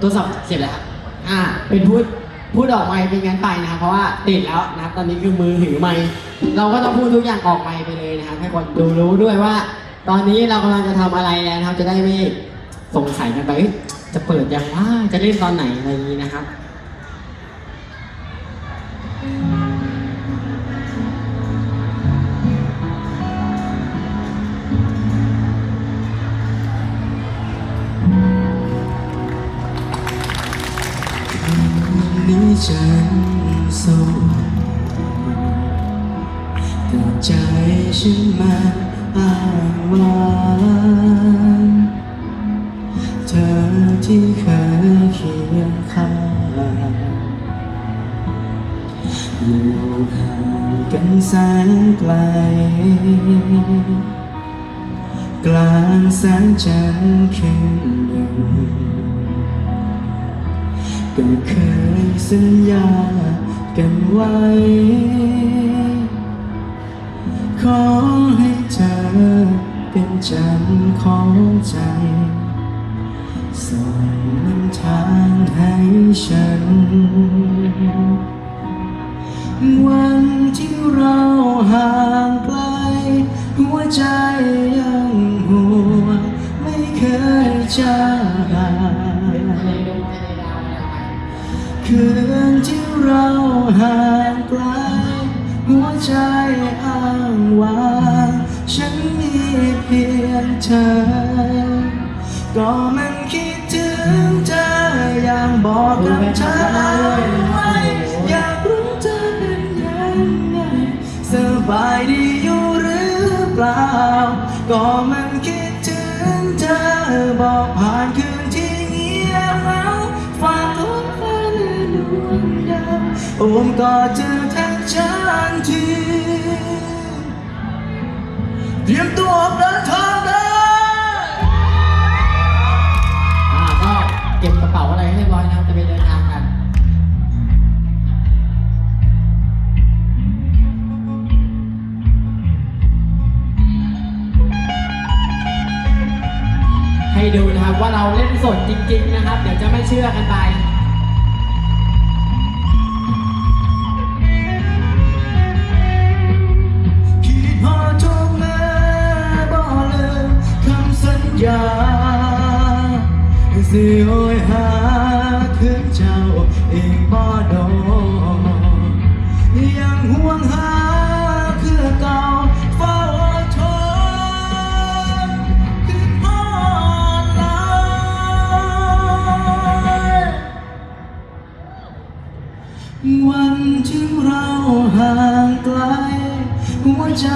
ตัวสับเสียบแล้วครับอ่า เป็นพูดพูดออกไมค์เป็นงั้นไปนะครับ เพราะว่าติดแล้วนะครับ ตอนนี้คือมือถือไมค์เราก็ต้องพูดทุกอย่างออกไมค์ไปเลยนะครับ ให้คนดูรู้ด้วยว่า ตอนนี้เรากำลังจะทำอะไรแล้วนะครับ จะได้ไม่สงสัยกันไปเอ้ยจะเปิดยังว่าจะเล่นตอนไหนอะไรอย่างนี้นะครับ ฉันสู้แต่ใจฉันมันอ้างว้างเธอที่เคยเคียงข้างอยู่ห่างกันแสนไกล กลางแสงจันทร์คืนหนึ่ง ก็เคยสัญญากันไว้ ขอให้เธอเป็นจันของใจส่งนำทางให้ฉัน วันที่เราห่างไกล หัวใจยังห่วงไม่เคยจาง ที่เราห่างไกลหัวใจอ้างว้างฉันมีเพียงเธอ ก็มันคิดถึงเธออย่ากบอกกับเธอไว้อยากรู้เธอเป็นยังไงสบายดีอยู่หรือเปล่า ก็มันคิดถึงเธอบอกผ่านคืน โอมกอดเธอทั้งฉันทีเตรียมตัวออกเดินทางได้อ่าก็เก็บกระเป๋าอะไรให้เรียบร้อยนะครับจะไปเดินทางกัน ให้ดูนะครับว่าเราเล่นสดจริง ๆ นะครับ เดี๋ยวจะไม่เชื่อกันไป สิโหยหาคืนเจ้าเอีกบ่ดอยังห่วงหาคือเก่าเฝ้าทนคือพอลายวันที่เราห่างไกล หัวใจ